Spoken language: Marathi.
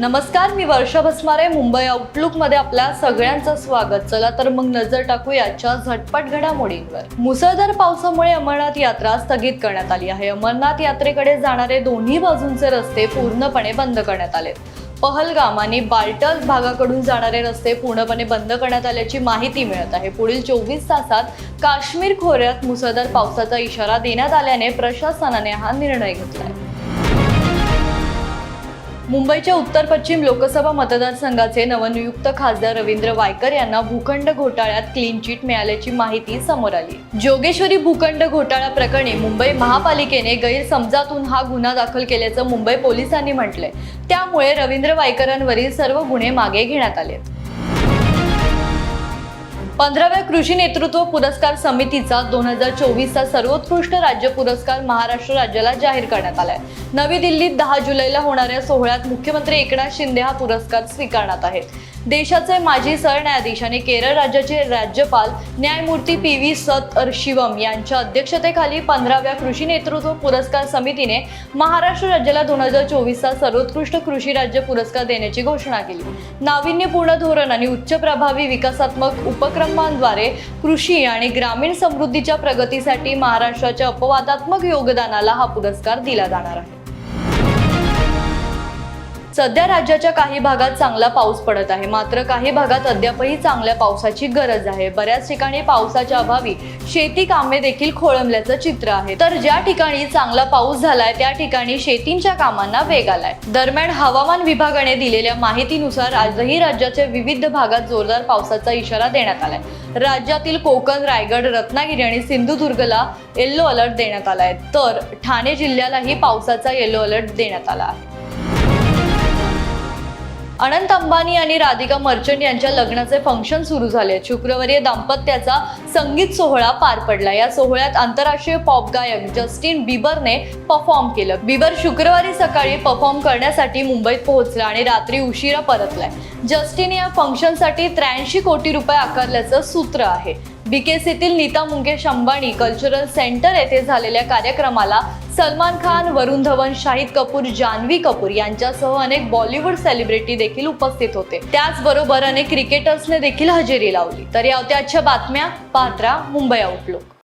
नमस्कार मी वर्षा भस्मारे मुंबई आउटलुकमध्ये आपल्या सगळ्यांचं स्वागत. चला तर मग नजर टाकू याच्या झटपट घडामोडींवर. मुसळधार पावसामुळे अमरनाथ यात्रा स्थगित करण्यात आली आहे. अमरनाथ यात्रेकडे जाणारे दोन्ही बाजूंचे रस्ते पूर्णपणे बंद करण्यात आले पहलगाम आणि बाल्टल भागाकडून जाणारे रस्ते पूर्णपणे बंद करण्यात आल्याची माहिती मिळत आहे. पुढील चोवीस तासात काश्मीर खोऱ्यात मुसळधार पावसाचा इशारा देण्यात आल्याने प्रशासनाने हा निर्णय घेतला आहे. मुंबईच्या उत्तर पश्चिम लोकसभा मतदारसंघाचे नवनियुक्त खासदार रवींद्र वायकर यांना भूखंड घोटाळ्यात क्लीन चिट मिळाल्याची माहिती समोर आली. जोगेश्वरी भूखंड घोटाळा प्रकरणी मुंबई महापालिकेने गैरसमजातून हा गुन्हा दाखल केल्याचं मुंबई पोलिसांनी म्हटलंय. त्यामुळे रवींद्र वायकरांवरील सर्व गुन्हे मागे घेण्यात आले पंधराव्या कृषी नेतृत्व पुरस्कार समितीचा दोन हजार चोवीसचा सर्वोत्कृष्ट राज्य पुरस्कार महाराष्ट्र राज्याला जाहीर करण्यात आलाय. नवी दिल्लीत दहा जुलैला होणाऱ्या सोहळ्यात मुख्यमंत्री एकनाथ शिंदे हा पुरस्कार स्वीकारण्यात आहेत. देशाचे माजी सरन्यायाधीश आणि केरळ राज्याचे राज्यपाल न्यायमूर्ती पी व्ही सत शिवम यांच्या अध्यक्षतेखाली पंधराव्या कृषी नेतृत्व पुरस्कार समितीने महाराष्ट्र राज्याला दोन हजार चोवीसचा सर्वोत्कृष्ट कृषी राज्य पुरस्कार देण्याची घोषणा केली. नाविन्यपूर्ण धोरण आणि उच्च प्रभावी विकासात्मक उपक्रमांद्वारे कृषी आणि ग्रामीण समृद्धीच्या प्रगतीसाठी महाराष्ट्राच्या अपवादात्मक योगदानाला हा पुरस्कार दिला जाणार आहे. सध्या राज्याच्या काही भागात चांगला पाऊस पडत आहे. मात्र काही भागात अद्यापही चांगल्या पावसाची गरज आहे. बऱ्याच ठिकाणी पावसाच्या अभावी शेती कामे देखील खोळंबल्याचं चित्र आहे. तर ज्या ठिकाणी चांगला पाऊस झालाय त्या ठिकाणी शेतींच्या कामांना वेग आलाय. दरम्यान हवामान विभागाने दिलेल्या माहितीनुसार आजही राज्याच्या विविध भागात जोरदार पावसाचा इशारा देण्यात आलाय. राज्यातील कोकण रायगड रत्नागिरी आणि सिंधुदुर्गला येल्लो अलर्ट देण्यात आलाय. तर ठाणे जिल्ह्यालाही पावसाचा येल्लो अलर्ट देण्यात आला आहे. अनंत अंबानी आणि राधिका मर्चंट यांच्या लग्नाचे फंक्शन सुरू झाले. शुक्रवारी या दाम्पत्याचा संगीत सोहळा पार पडला. या सोहळ्यात आंतरराष्ट्रीय पॉप गायक जस्टिन बिबरने परफॉर्म केलं. बिबर शुक्रवारी सकाळी परफॉर्म करण्यासाठी मुंबईत पोहोचला आणि रात्री उशिरा परतलाय. जस्टिन या फंक्शनसाठी त्र्याऐंशी कोटी रुपये आकारल्याचं सूत्र आहे. बीकेसीतील नीता मुंगेश अंबानी कल्चरल सेंटर येथे झालेल्या कार्यक्रमाला सलमान खान वरुण धवन शाहिद कपूर जान्हवी कपूर यांच्यासह अनेक बॉलिवूड सेलिब्रिटी देखील उपस्थित होते. त्याचबरोबर अनेक क्रिकेटर्सने देखील हजेरी लावली. तर या होत्या आजच्या बातम्या. पात्रा मुंबई आउटलुक